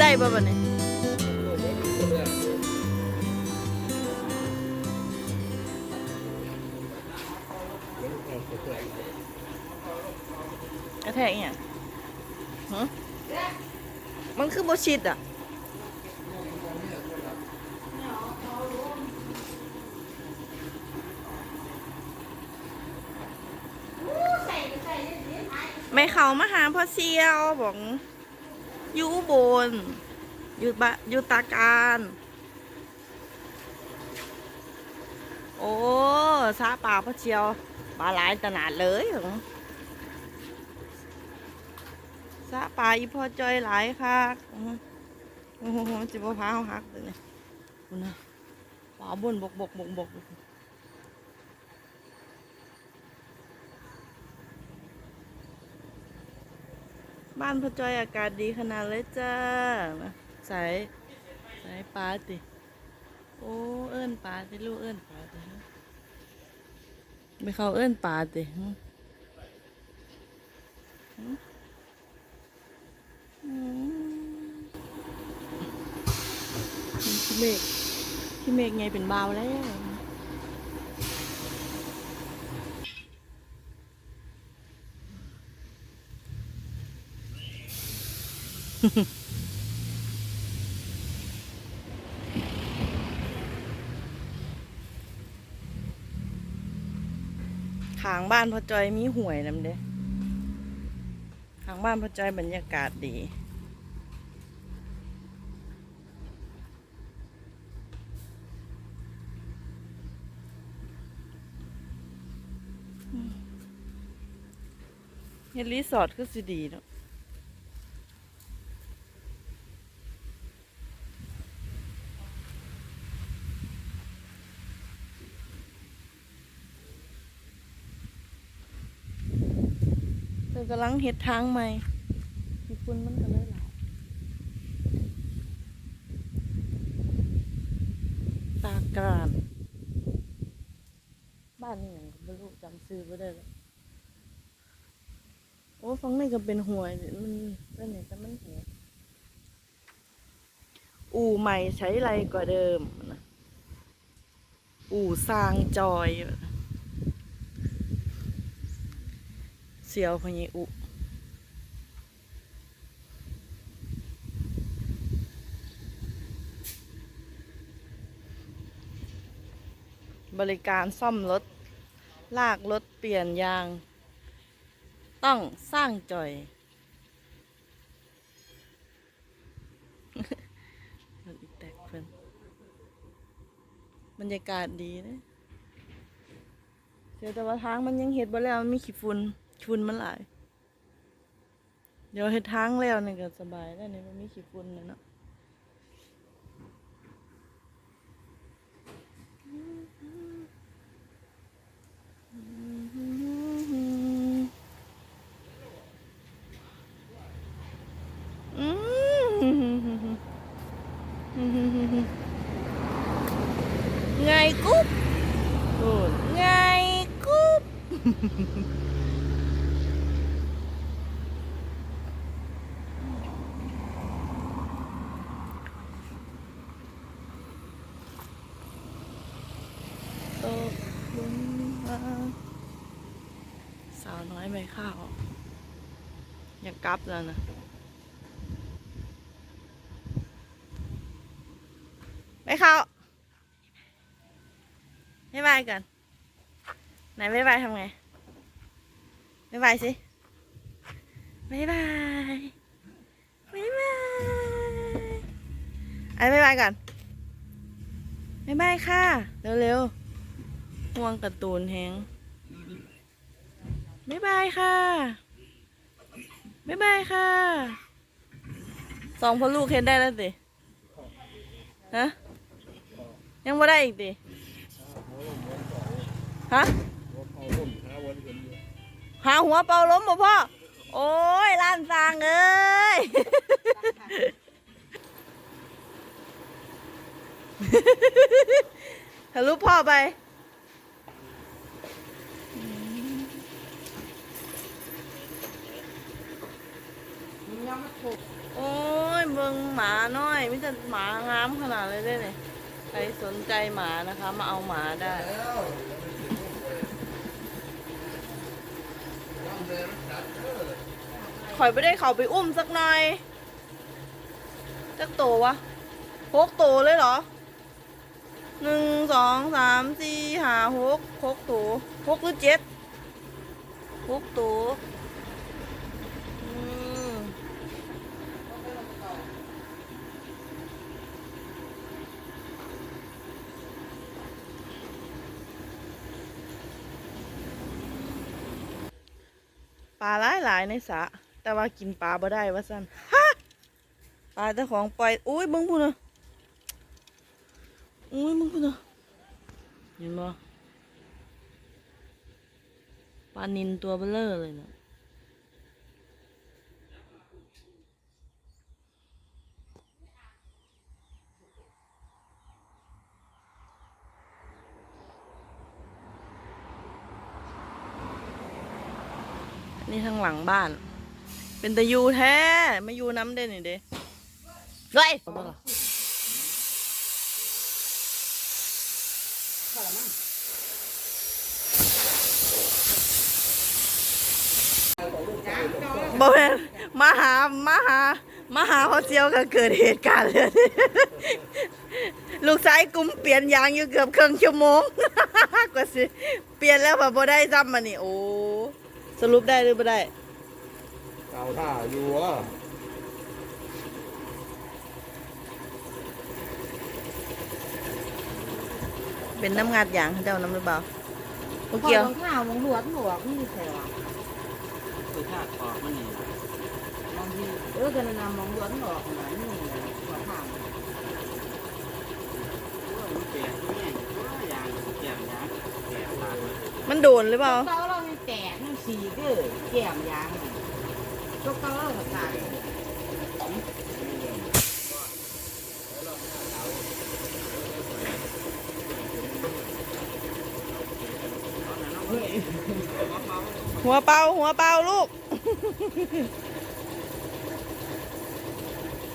ได้บ่ะบัดนี้กระแทกอีหยังฮะมันคือบ่ชิดอะไม่เขามาหาพ่อเซียวบอก อยู่อุบน อยู่บะอยู่ตาการ โอ้ซาป่าพ่อเชียวปลาหลายตนาดเลยซาป่าอีพ่อจอยหลายค่ะโอ้โหจิบพาเขาหักเลยเนี่ยคุณนะปลาบนบกบกบกบก บ้านพ่อจอยอากาศดีขนาดเลยจ้ามาใส่ใส่ปลาติ โอ้เอิ้นปลาติลูกเอิ้นปลาติไม่เขาเอิ้นปลาติอืมพี่เมฆพี่เมฆไงเป็นบาวแล้ว ขางบ้านพอจอยมีห่วยนำเด้ขางบ้านพอจอยบรรยากาศดีเฮ็ดรีสอร์ทคือสิดีเนาะ พิ่นกำลังเฮ็ดทางใหม่ญี่ปุ่นมันก็เลยหลายตากรานบ้านนี่หยังก็บ่รู้จำชื่อบ่ได้แล้วโอ้ฟังนี่ก็เป็นหวยมันเป็นนี่แต่มันหัวอู่ใหม่ใช้ไรกว่าเดิม อู่สร้างจอยเสียวพญีอูบริการซ่อมรถ ลากรถเปลี่ยนยาง ต้องสร้างจอยรถอีแตกเพิ่นบรรยากาศดีนะเสียแต่ว่าทางมันยังเห็ดบ่แล้วมันมีขี้ฝุ่น ขี้ฝุ่นมันหลาย เดี๋ยวเห็ดทางแล้วนี่ก็สบายแล้วนี่มันมีขี้ฝุ่นเลยเนาะไงกุ๊บโอ้ไงกุ๊บ ตกลุมรักสาวน้อยไม่ข้าวอยากกลับแล้วนะไม่เข้าไม่บายกันไหนไม่บายทำไงไม่บายสิไม่บายไม่บายไอ้ไม่บายกันไม่บายค่ะ เร็วๆ ห่วงการ์ตูนแฮงไม่บายค่ะไม่บายค่ะ สองพ่อลูกเห็นได้แล้วสิฮะยังไม่ได้อีกดิฮะหาหัวเป่าล้มบ่พ่อ โอ้ยล้านสางเอ้ยทะลุพ่อไป โอ้ยเบิงหมาน้อยมิจะหมางามขนาดเลยเด้เนี่ยใครสนใจหมานะคะ มาเอาหมาได้แล้วต้องเดินจัดเออข่อยไม่ได้เขาไปอุ้มสักหน่อยจักโตวะหกโตเลยเหรอหนึ่งสองสามสี่ห้าหกหกโตหกหรือเจ็ดหกโต ปลาหลายหลายในสระแต่ว่ากินปลาบ่ได้ว่าสั้นฮะปลาเจ้าของปล่อยอุ้ยมึงพูดนะอุ้ยมึงพูดนะเห็นบ่ปลานินตัวเบลเลอร์เลยเนาะ นี่ทางหลังบ้าน เป็นตะยูแท้มายูน้ำเด่นนี่เด้เฮ้ยเอาบ่ล่ะบ่แม่นมาหา มาหา มาหาพอเจียวก็เกิดเหตุการณ์เลย ลูกชายกลุ่มเปลี่ยนยางอยู่เกือบครึ่งชั่วโมง กว่าสิ เปลี่ยนแล้วแบบบ่ได้ซ้ำมานี่ โอ้ สรุปได้หรือบ่ได้เก่าท่าอยู่วะเป็นน้ำงัดอย่างเจ้าน้ำหรือเปล่าพวกเกี่เกี่ยยววข้าวมองหลวดหลวกนี่ใช่หรอคือถ้าออกมันนี่บางทีเออกันนำมองหลวดหลวกหนานี่หัวทางมันแตกแม่งตัวอย่างแก้มยางแตกปากมันโดนหรือเปล่า เสีเด้อแก้มยางตัวเก้าเราตายหัวเป่าหัวเป่าลูก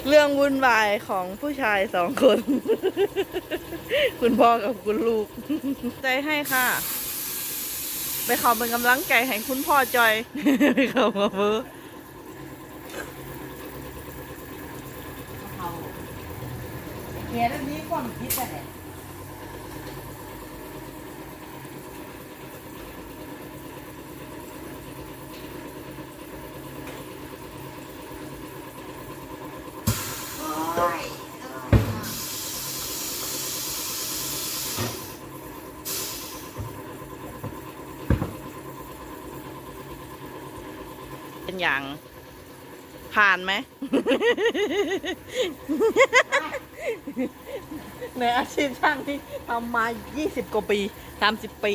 เรื่องวุ่นวายของผู้ชายสองคน คุณพ่อกับคุณลูก ใจให้ค่ะ ไปขอเป็นกำลังใจให้คุณพ่อจอยไปเข้ามาเบอร์เขาเกี่ยแล้วนี้ความคิดอะไร อย่าง ผ่านไหม ในอาชีพช่างที่ทำมา 20 กว่าปี 30 ปี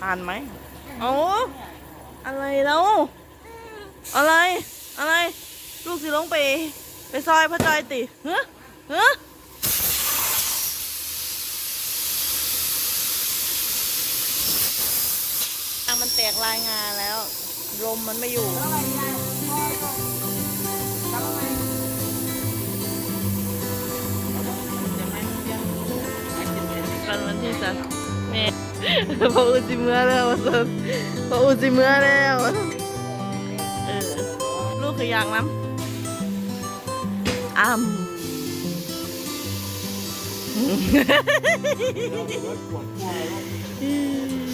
ผ่านไหมโอ้อะไรแล้ว อะไร อะไร ลูกสิลงไป ไปซอยพระจอยติเฮ้เฮ้ยางมันแตกลายงาแล้ว ลมมันไม่อยู่กันวันที่สักแม่พออุจิเมื่อแล้ววะสันพออุจิเมื่อแล้ววะซั่นเออลูกคืออยากน้ำอ้ำปวดหัว